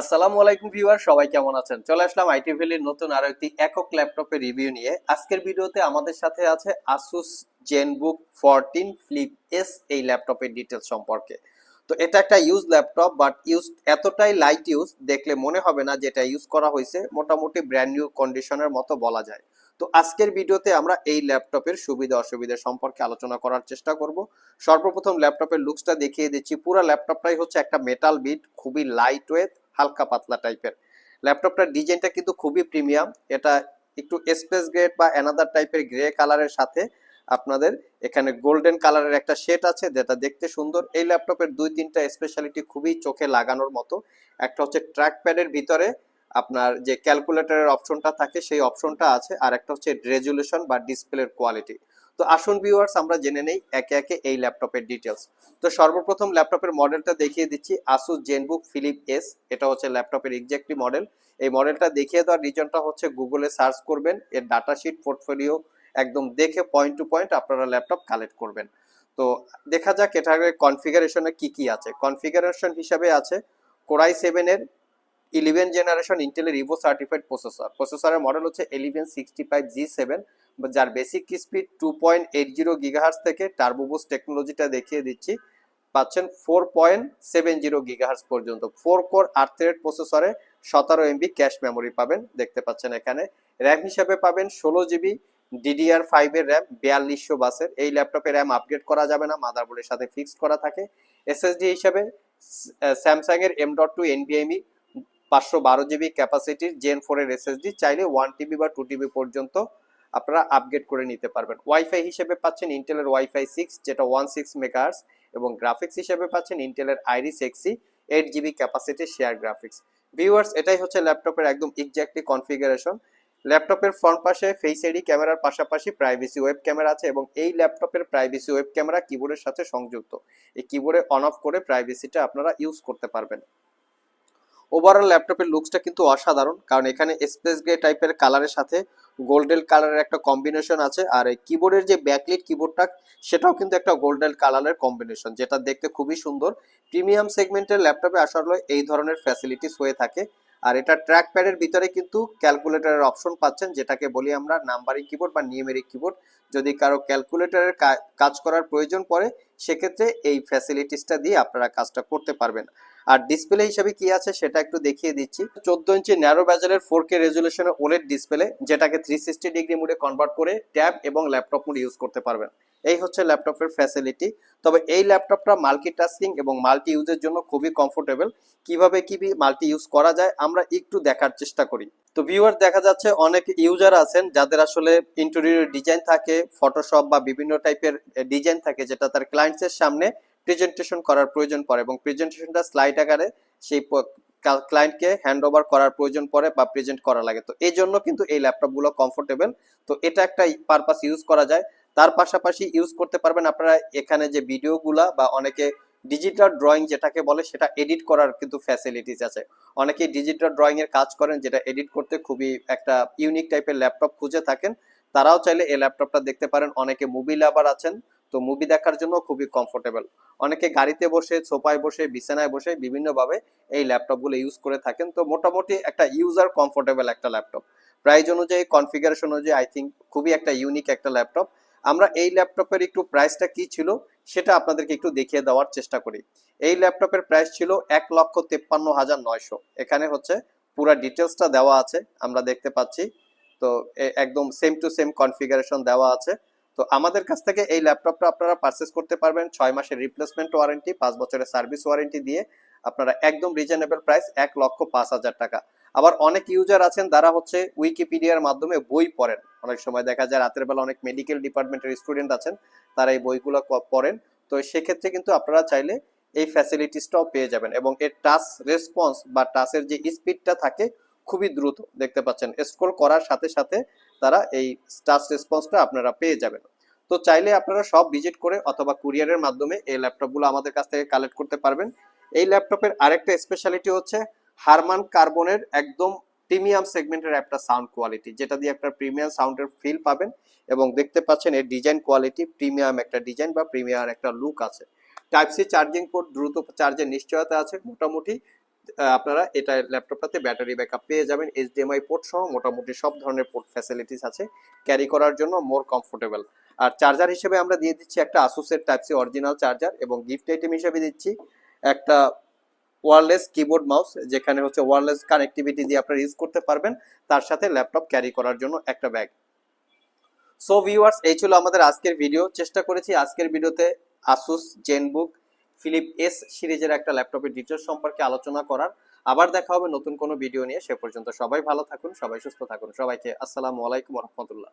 আসসালামু আলাইকুম ভিউয়ার, সবাই কেমন আছেন? চলে আসলাম আইটি ভ্যালির নতুন আরও একটি একক ল্যাপটপের রিভিউ নিয়ে। আজকের ভিডিওতে আমাদের সাথে আছে Asus Zenbook fourteen Flip S এই ল্যাপটপের ডিটেলস সম্পর্কে। তো এটা একটা ইউজ ল্যাপটপ বাট ইউজ এতটাই লাইট ইউজ দেখলে মনে হবে না যেটা ইউজ করা হয়েছে, মোটামুটি ব্র্যান্ড নিউ কন্ডিশনের মতো বলা যায়। তো আজকের ভিডিওতে আমরা এই ল্যাপটপের সুবিধা অসুবিধা সম্পর্কে আলোচনা করার চেষ্টা করব। সর্বপ্রথম ল্যাপটপের লুকসটা দেখিয়ে দিচ্ছি। পুরো ল্যাপটপটাই হচ্ছে একটা মেটাল বিট খুবই লাইট ওয়েট হালকা পাতলা টাইপের। ল্যাপটপটার ডিজাইনটা কিন্তু খুবই প্রিমিয়াম। এটা একটু স্পেস গ্রেড বা অ্যানাদার টাইপের গ্রে কালারের সাথে আপনাদের এখানে গোল্ডেন কালারের একটা শেড আছে যেটা দেখতে সুন্দর। এই ল্যাপটপের দুই তিনটা স্পেশালিটি খুবই চোখে লাগানোর মতো। একটা হচ্ছে ট্র্যাক প্যাডের ভিতরে আপনার যে ক্যালকুলেটরের অপশনটা থাকে সেই অপশনটা আছে। আর একটা হচ্ছে রেজুলেশন বা ডিসপ্লের কোয়ালিটি তো আসুন ভিউয়ার্স আমরা জেনে নেই একে একে এই ল্যাপটপের ডিটেলস তো সর্বপ্রথম ল্যাপটপের মডেলটা দেখিয়ে দিচ্ছি আসুস জেনবুক ফিলিপ এস এটা হচ্ছে ল্যাপটপের এক্স্যাক্টলি মডেল এই মডেলটা দেখিয়ে দেওয়ার রিজনটা হচ্ছে গুগলে সার্চ করবেন, এর ডাটা শিট পোর্টফোলিও একদম দেখে পয়েন্ট টু পয়েন্ট আপনারা ল্যাপটপ কালেক্ট করবেন। তো দেখা যাক এটার কনফিগারেশনে কি কি আছে। কনফিগারেশন হিসাবে আছে কোরাই সেভেনের ইলেভেন জেনারেশন ইন্টেলের ইভো সার্টিফাইড প্রসেসর প্রসেসরের মডেল হচ্ছে eleven sixty five G seven যার basic speed two point eight zero gigahertz থেকে টার্বোবুস টেকনোলজিটা দেখিয়ে দিচ্ছি, পাচ্ছেন four point seven zero gigahertz পর্যন্ত। ফোর কোর আট থ্রেড প্রসেসরে সতেরো এমবি ক্যাশ মেমোরি পাবেন, দেখতে পাচ্ছেন এখানে। র্যাম হিসাবে পাবেন ষোলো জিবি ডিডিআর ফাইভের র্যাম বিয়াল্লিশশো বাসের। এই ল্যাপটপে র্যাম আপগ্রেড করা যাবে না মাদারবোর্ডের সাথে ফিক্সড করা থাকে। এসএসডি হিসাবে স্যামসাং এর এম ডট টু এনভিএমই পাঁচশো বারো জিবি ক্যাপাসিটির জেন ফোরের এসএসডি চাইলে ওয়ান টিবি বা টু টিবি পর্যন্ত আপনারা আপগ্রেড করে নিতে পারবেন। ওয়াইফাই হিসেবে পাচ্ছেন ইন্টেলের ওয়াইফাই সিক্স যেটা ওয়ান সিক্স মেগাহার্স এবং গ্রাফিক্স হিসেবে পাচ্ছেন ইন্টেলের Iris Xe eight GB capacity share graphics viewers এটাই হচ্ছে ল্যাপটপের একদম এক্স্যাক্টলি কনফিগারেশন ল্যাপটপের ফ্রন্ট পাশে ফেস আইডি ক্যামেরার পাশাপাশি প্রাইভেসি ওয়েব ক্যামেরা আছে, এবং এই ল্যাপটপের প্রাইভেসি ওয়েব ক্যামেরা কিবোর্ডের সাথে সংযুক্ত। এই কিবোর্ডে অন অফ করে প্রাইভেসিটা আপনারা ইউজ করতে পারবেন। ওভারঅল ল্যাপটপের লুকসটা কিন্তু অসাধারণ, কারণ এখানে স্পেস গ্রে টাইপের কালারের সাথে গোল্ডেন কালারের একটা কম্বিনেশন আছে, আর এই কিবোর্ডের যে ব্যাকলিট কিবোর্ডটা সেটাও কিন্তু একটা গোল্ডেন কালারের কম্বিনেশন যেটা দেখতে খুবই সুন্দর। প্রিমিয়াম সেগমেন্টের ল্যাপটপে আসলে এই ধরনের ফ্যাসিলিটিস হয়ে থাকে, আর এটা ট্র্যাক প্যাডের ভিতরে কিন্তু ক্যালকুলেটরের অপশন পাচ্ছেন, যেটাকে বলি আমরা নাম্বারিং কিবোর্ড বা নিউমেরিক কিবোর্ড যদি কারও ক্যালকুলেটরের কাজ করার প্রয়োজন পড়ে, সেক্ষেত্রে এই ফ্যাসিলিটিসটা দিয়ে আপনারা কাজটা করতে পারবেন। আর ডিসপ্লে হিসাবে কি আছে সেটা একটু দেখিয়ে দিচ্ছি। চোদ্দ ইঞ্চি ন্যারো ব্যাজারের ফোর কে রেজুলেশনের ওলেড ডিসপ্লে যেটাকে থ্রি সিক্সটি ডিগ্রি মুডে কনভার্ট করে ট্যাব এবং ল্যাপটপ মোড ইউজ করতে পারবেন। এই হচ্ছে ল্যাপটপের ফ্যাসিলিটি তবে এই ল্যাপটপটা মাল্টিটাস্কিং এবং মাল্টি ইউজের জন্য খুবই কমফোর্টেবল কীভাবে কি মাল্টি ইউজ করা যায় আমরা একটু দেখার চেষ্টা করি। তো ভিউয়ার দেখা যাচ্ছে অনেক ইউজার আছেন যাদের আসলে ইন্টেরিয়র ডিজাইন থাকে ফটোশপ বা বিভিন্ন টাইপের ডিজাইন থাকে যেটা তার ক্লায়েন্টসের সামনে প্রেজেন্টেশন করার প্রয়োজন পড়ে এবং প্রেজেন্টেশনটা স্লাইড আকারে সেই ক্লায়েন্টকে হ্যান্ড ওভার করার প্রয়োজন পড়ে বা প্রেজেন্ট করা লাগে। তো এই জন্য কিন্তু এই ল্যাপটপগুলো কমফোর্টেবল তো এটা একটা পারপাস ইউজ করা যায়। তার পাশাপাশি ইউজ করতে পারবেন আপনারা এখানে যে ভিডিওগুলা বা অনেকে ডিজিটাল ড্রয়িং যেটাকে বলে, সেটা এডিট করার কিন্তু ফ্যাসিলিটিস আছে। অনেকে ডিজিটাল ড্রয়িং এর কাজ করেন যেটা এডিট করতে খুবই একটা ইউনিক টাইপের ল্যাপটপ খুঁজে থাকেন। তারাও চাইলে এই ল্যাপটপটা দেখতে পারেন। অনেকে মুভি লাভার আছেন। তো মুভি দেখার জন্য খুবই কমফোর্টেবল অনেকে গাড়িতে বসে, সোফায় বসে, বিছানায় বসে বিভিন্নভাবে এই ল্যাপটপগুলো ইউজ করে থাকেন। তো মোটামুটি একটা ইউজার কমফোর্টেবল একটা ল্যাপটপ প্রাইস অনুযায়ী কনফিগারেশন অনুযায়ী আই থিঙ্ক খুবই একটা ইউনিক একটা ল্যাপটপ আমরা এই ল্যাপটপের একটু প্রাইসটা কি ছিল, সেটা আপনাদেরকে একটু দেখিয়ে দেওয়ার চেষ্টা করি। এই ল্যাপটপের প্রাইস ছিল এক লক্ষ তেপ্পান্ন হাজার নয়শো। এখানে হচ্ছে পুরো ডিটেলসটা দেওয়া আছে, আমরা দেখতে পাচ্ছি। তো একদম সেম টু সেম কনফিগারেশন দেওয়া আছে। তো আমাদের কাছ থেকে এই ল্যাপটপটা আপনারা পারচেস করতে পারবেন ছয় মাসের রিপ্লেসমেন্ট ওয়ারেন্টি পাঁচ বছরের সার্ভিস ওয়ারেন্টি দিয়ে আপনারা একদম রিজনেবল প্রাইস এক লক্ষ পাঁচ হাজার টাকা। আবার অনেক ইউজার আছেন তারা হচ্ছে উইকিপিডিয়ার মাধ্যমে বই পড়েন। অনেক সময় দেখা যায় রাতের বেলা অনেক মেডিকেল ডিপার্টমেন্টের স্টুডেন্ট আছেন, তারা এই বইগুলো পড়েন। তো সেক্ষেত্রে কিন্তু আপনারা চাইলে এই ফ্যাসিলিটিসটাও পেয়ে যাবেন এবং এর টাচ রেসপন্স বা টাচের যে স্পিডটা থাকে, খুবই দ্রুত। দেখতে পাচ্ছেন স্ক্রল করার সাথে সাথে তারা এই টাচ রেসপন্সটা আপনারা পেয়ে যাবেন। তো চাইলে আপনারা সব ভিজিট করে অথবা কুরিয়ারের মাধ্যমে এই ল্যাপটপগুলো আমাদের কাছ থেকে কালেক্ট করতে পারবেন। এই ল্যাপটপের আরেকটা স্পেশালিটি হচ্ছে হারমান কার্বনের একদম প্রিমিয়াম সেগমেন্টের একটা সাউন্ড কোয়ালিটি যেটা দিয়ে একটা প্রিমিয়াম সাউন্ডের ফিল পাবেন এবং দেখতে পাচ্ছেন এর ডিজাইন কোয়ালিটি প্রিমিয়াম একটা ডিজাইন বা প্রিমিয়াম একটা লুক আছে। টাইপ সি চার্জিং পোর্ট দ্রুত চার্জের নিশ্চয়তা আছে মোটামুটি। আপনারা এটা ল্যাপটপটাতে ব্যাটারি ব্যাকআপ পেয়ে যাবেন এইচডিএমআই পোর্ট সহ মোটামুটি সব ধরনের পোর্ট ফ্যাসিলিটিস আছে ক্যারি করার জন্য মোর কমফোর্টেবল আর চার্জার হিসেবে আমরা দিয়ে দিচ্ছি একটা আসুসের টাইপ সি অরিজিনাল চার্জার এবং গিফট আইটেম হিসেবে দিচ্ছি একটা ওয়ারলেস কিবোর্ড মাউস যেখানে হচ্ছে ওয়ারলেস কানেক্টিভিটি দিয়ে আপনারা ইউজ করতে পারবেন, তার সাথে ল্যাপটপ ক্যারি করার জন্য একটা ব্যাগ সো ভিউয়ার্স এই ছিল আমাদের আজকের ভিডিও চেষ্টা করেছি আজকের ভিডিওতে আসুস জেনবুক ফিলিপ এস সিরিজের একটা ল্যাপটপের ডিটেলস সম্পর্কে আলোচনা করার। আবার দেখা হবে নতুন কোনো ভিডিও নিয়ে। সে পর্যন্ত সবাই ভালো থাকুন, সবাই সুস্থ থাকুন। সবাইকে আসসালামু আলাইকুম রহমতুল্লাহ।